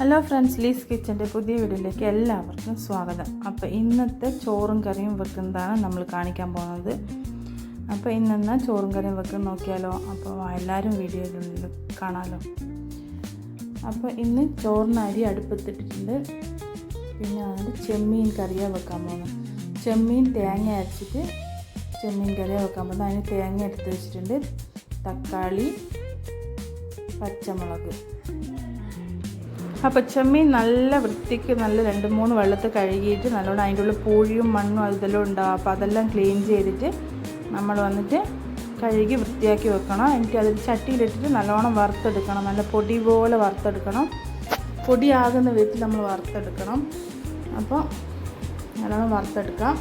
Hello friends lease കിച്ചന്റെ പുതിയ വീഡിയോയിലേക്ക് എല്ലാവർക്കും സ്വാഗതം. അപ്പോൾ ഇന്നത്തെ ചോറും കറിയും വെക്കുന്നതാണ് നമ്മൾ കാണിക്കാൻ പോകുന്നത്. അപ്പോൾ ഇന്നെന്നാ ചോറും കറിയും വെക്കുന്ന നോക്കിയാലോ? അപ്പോൾ എല്ലാവരും വീഡിയോയിൽ കാണാമല്ലോ അപ്പോൾ ഇന്ന് ചോറിന് അരി അടുപ്പത്തിട്ടിട്ടുണ്ട്. പിന്നെ വന്നിട്ട് ചെമ്മീൻ കറിയാണ് വെക്കാൻ പോകുന്നത്. ചെമ്മീൻ തേങ്ങ അരച്ചിട്ട് ചെമ്മീൻ കറിയാണ് വെക്കാൻ പോകുന്നത്. അതിന് തേങ്ങ എടുത്ത് വെച്ചിട്ടുണ്ട്. തക്കാളി പച്ചമുളക്. അപ്പോൾ ചെമ്മീൻ നല്ല വൃത്തിക്ക് നല്ല രണ്ട് മൂന്ന് വെള്ളത്തിൽ കഴുകിയിട്ട് നല്ലോണം അതിന്റെ ഉള്ളിൽ പൂഴിയും മണ്ണും അതെല്ലാം ഉണ്ടാവും അപ്പോൾ അതെല്ലാം ക്ലീൻ ചെയ്തിട്ട് നമ്മൾ വന്നിട്ട് കഴുകി വൃത്തിയാക്കി വെക്കണം. എനിക്ക് അതിൽ ചട്ടിയിലിട്ടിട്ട് നല്ലോണം വറുത്തെടുക്കണം. നല്ല പൊടി പോലെ വറുത്തെടുക്കണം. പൊടിയാകുന്ന വിധത്തിൽ നമ്മൾ വറുത്തെടുക്കണം. അപ്പോൾ നല്ലോണം വറുത്തെടുക്കാം.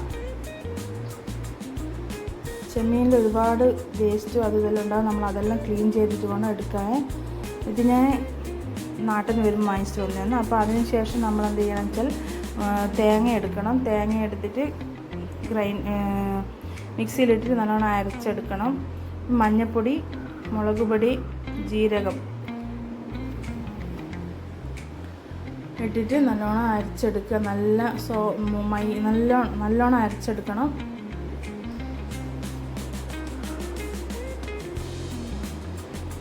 ചെമ്മീനിൽ ഒരുപാട് വേസ്റ്റും അതും ഇതെല്ലാം ഉണ്ടാകും നമ്മൾ അതെല്ലാം ക്ലീൻ ചെയ്തിട്ട് വേണം എടുക്കാൻ. ഇതിനെ നാട്ടിൽ നിന്ന് വരുമ്പോൾ വാങ്ങിച്ചിട്ട് വന്നതാണ് അപ്പോൾ അതിന് ശേഷം നമ്മൾ എന്ത് ചെയ്യണം വെച്ചാൽ തേങ്ങ എടുക്കണം. തേങ്ങ എടുത്തിട്ട് ഗ്രൈൻ മിക്സിയിലിട്ടിട്ട് നല്ലോണം അരച്ചെടുക്കണം. മഞ്ഞൾപ്പൊടി മുളക് പൊടി ജീരകം ഇട്ടിട്ട് നല്ലോണം അരച്ചെടുക്കുക. നല്ല സോ മൈ നല്ല നല്ലോണം അരച്ചെടുക്കണം.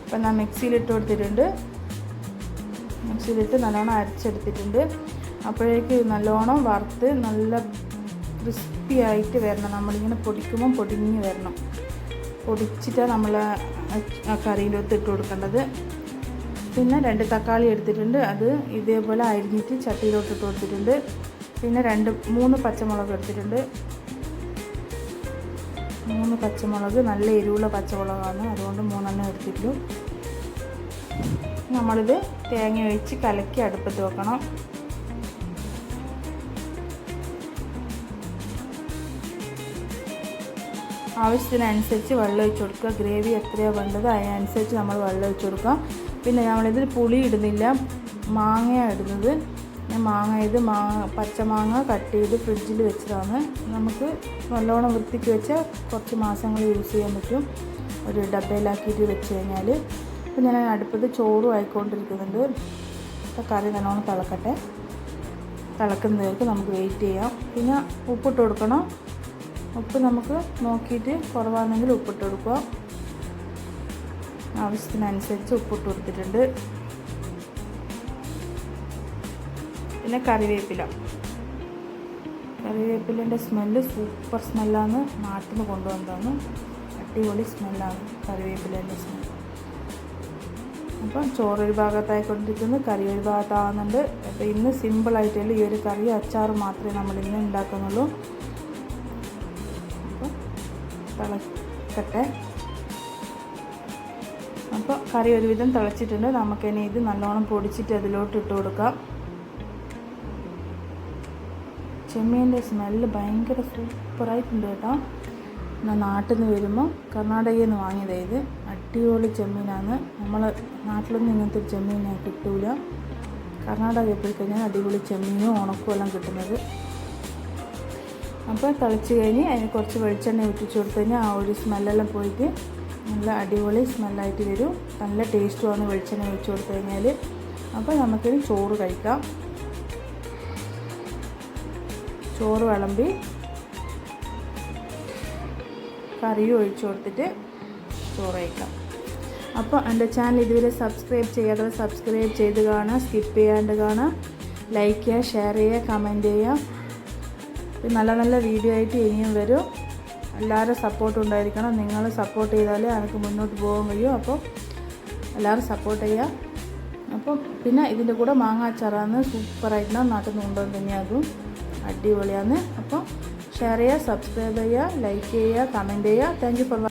ഇപ്പം ഞാൻ മിക്സിയിലിട്ട് കൊടുത്തിട്ടുണ്ട്. മിക്സിയിലിട്ട് നല്ലോണം അരച്ചെടുത്തിട്ടുണ്ട്. അപ്പോഴേക്ക് നല്ലോണം വറുത്ത് നല്ല ക്രിസ്പി ആയിട്ട് വരണം. നമ്മളിങ്ങനെ പൊടിക്കുമ്പോൾ പൊടിഞ്ഞ് വരണം. പൊടിച്ചിട്ടാണ് നമ്മൾ കറിയിലൊത്ത് ഇട്ട് കൊടുക്കേണ്ടത്. പിന്നെ രണ്ട് തക്കാളി എടുത്തിട്ടുണ്ട്. അത് ഇതേപോലെ അരിഞ്ഞിട്ട് ചട്ടിയിലോട്ട് ഇട്ട് കൊടുത്തിട്ടുണ്ട്. പിന്നെ രണ്ട് മൂന്ന് പച്ചമുളക് എടുത്തിട്ടുണ്ട്. മൂന്ന് പച്ചമുളക് നല്ല എരിവുള്ള പച്ചമുളകാണ്. അതുകൊണ്ട് മൂന്നെണ്ണം എടുത്തിട്ടുള്ളൂ. നമ്മളിത് തേങ്ങ ഒഴിച്ച് കലക്കി അടുപ്പത്ത് വെക്കണം. ആവശ്യത്തിനനുസരിച്ച് വെള്ളം ഒഴിച്ച് കൊടുക്കുക. ഗ്രേവി എത്രയാണ് വേണ്ടത് അതിനനുസരിച്ച് നമ്മൾ വെള്ളം ഒഴിച്ച് കൊടുക്കുക. പിന്നെ നമ്മളിതിൽ പുളി ഇടുന്നില്ല. മാങ്ങയാണ് ഇടുന്നത്. ഞാൻ മാങ്ങ ഇത് മാങ്ങ പച്ചമാങ്ങ കട്ട് ചെയ്ത് ഫ്രിഡ്ജിൽ വെച്ചതാണ്. നമുക്ക് നല്ലോണം വൃത്തിക്ക് വെച്ചാൽ കുറച്ച് മാസങ്ങൾ യൂസ് ചെയ്യാൻ പറ്റും. ഒരു ഡബയിലാക്കിയിട്ട് വെച്ച് കഴിഞ്ഞാൽ. ഇപ്പം ഞാൻ അടുപ്പത്ത് ചോറും ആയിക്കൊണ്ടിരിക്കുന്നുണ്ട്. അപ്പോൾ കറി നല്ലോണം തിളക്കട്ടെ. തിളക്കുന്നതിലേക്ക് നമുക്ക് വെയിറ്റ് ചെയ്യാം. പിന്നെ ഉപ്പിട്ട് കൊടുക്കണം. ഉപ്പ് നമുക്ക് നോക്കിയിട്ട് കുറവാണെങ്കിൽ ഉപ്പിട്ട് കൊടുക്കുക. ആവശ്യത്തിനനുസരിച്ച് ഉപ്പിട്ട് കൊടുത്തിട്ടുണ്ട്. പിന്നെ കറിവേപ്പില. കറിവേപ്പിലിന്റെ സ്മെല്ല് സൂപ്പർ സ്മെല്ലാണ് നാട്ടിൽ കൊണ്ടുവന്നതാണ്. അടിപൊളി സ്മെല്ലാണ് കറിവേപ്പിലേന്റെ സ്മെൽ അപ്പം ചോറ് ഒരു ഭാഗത്തായിക്കൊണ്ടിരിക്കുന്നു കറി ഒരു ഭാഗത്താകുന്നുണ്ട് അപ്പോൾ ഇന്ന് സിമ്പിളായിട്ടുള്ള ഈ ഒരു കറി അച്ചാർ മാത്രമേ നമ്മൾ ഇന്ന് ഉണ്ടാക്കുന്നുള്ളൂ. അപ്പോൾ തിളക്കട്ടെ. അപ്പോൾ കറി ഒരുവിധം തിളച്ചിട്ടുണ്ട്. നമുക്കിനി ഇത് നല്ലോണം പൊടിച്ചിട്ട് അതിലോട്ട് ഇട്ട് കൊടുക്കാം. ചെമ്മീന്റെ സ്മെല്ല് ഭയങ്കര സൂപ്പറായിട്ടുണ്ട് കേട്ടോ. നാട്ടിൽ നിന്ന് വരുമ്പോൾ കർണാടകയിൽ നിന്ന് വാങ്ങിയത് ഇത്. അടിപൊളി ചെമ്മീനാണ്. നമ്മൾ നാട്ടിലൊന്നും ഇങ്ങനത്തെ ചെമ്മീൻ കിട്ടൂല. കർണാടകയിൽ പോയി കഴിഞ്ഞാൽ അടിപൊളി ചെമ്മീനും ഉണക്കും എല്ലാം കിട്ടുന്നത്. അപ്പോൾ തിളച്ച് കഴിഞ്ഞ് അതിന് കുറച്ച് വെളിച്ചെണ്ണ ഊറ്റിച്ച് കൊടുത്തു കഴിഞ്ഞാൽ ആ ഒരു സ്മെല്ലെല്ലാം പോയിട്ട് നല്ല അടിപൊളി സ്മെല്ലായിട്ട് വരും. നല്ല ടേസ്റ്റുമാണ് വെളിച്ചെണ്ണ ഒഴിച്ച് കൊടുത്തു കഴിഞ്ഞാൽ അപ്പോൾ നമുക്കിനി ചോറ് കഴിക്കാം. ചോറ് വിളമ്പി കറിയും ഒഴിച്ചു കൊടുത്തിട്ട് ചോറ് കഴിക്കാം. അപ്പോൾ എന്റെ ചാനൽ ഇതുവരെ സബ്സ്ക്രൈബ് ചെയ്യാതെ സബ്സ്ക്രൈബ് ചെയ്ത് കാണുക സ്കിപ്പ് ചെയ്യാണ്ട് കാണുക ലൈക്ക് ചെയ്യുക ഷെയർ ചെയ്യുക കമന്റ് ചെയ്യുക. നല്ല നല്ല വീഡിയോ ആയിട്ട് ഇനിയും വരും. എല്ലാവരും സപ്പോർട്ട് ഉണ്ടായിരിക്കണം. നിങ്ങൾ സപ്പോർട്ട് ചെയ്താലേ എനിക്ക് മുന്നോട്ട് പോകാൻ കഴിയും. അപ്പോൾ എല്ലാവരും സപ്പോർട്ട് ചെയ്യുക. അപ്പം പിന്നെ ഇതിന്റെ കൂടെ മാങ്ങാച്ചാറാന്ന് സൂപ്പറായിട്ടാണ് നാട്ടിൽ നിന്ന് കൊണ്ടുവന്ന് തന്നെയാകും. അടിപൊളിയാണ് അപ്പോൾ ഷെയർ ചെയ്യുക സബ്സ്ക്രൈബ് ചെയ്യുക ലൈക്ക് ചെയ്യുക കമന്റ് ചെയ്യുക. Thank for